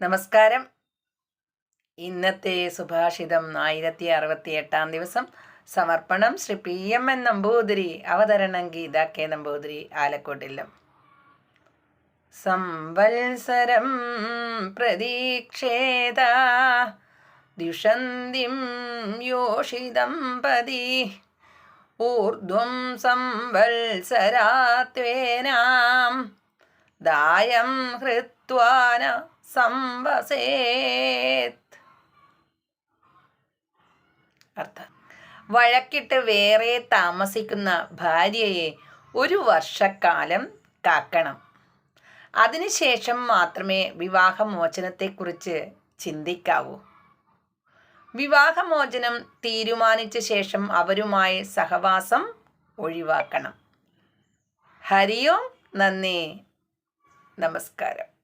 നമസ്കാരം. ഇന്നത്തെ സുഭാഷിതം ആയിരത്തി അറുപത്തി എട്ടാം ദിവസം. സമർപ്പണം Shri P M N Namboothiri അവതരണം ഗീത കെ നമ്പൂതിരി ആലക്കോട്ടില്ലം സംവത്സരം പ്രതീക്ഷേത ദിഷന്തിം യോഷിതം പതി ഊർധ്വം സംവത്സരാത്വേനാം ദായം ഹൃത്വാന സംവസേത്. അർത്ഥം. വഴക്കിട്ട് വേറെ താമസിക്കുന്ന ഭാര്യയെ ഒരു വർഷക്കാലം കാക്കണം. അതിനുശേഷം മാത്രമേ വിവാഹമോചനത്തെക്കുറിച്ച് ചിന്തിക്കാവൂ. വിവാഹമോചനം തീരുമാനിച്ച ശേഷം അവരുമായി സഹവാസം ഒഴിവാക്കണം. ഹരിയോം നന്ദി. നമസ്കാരം.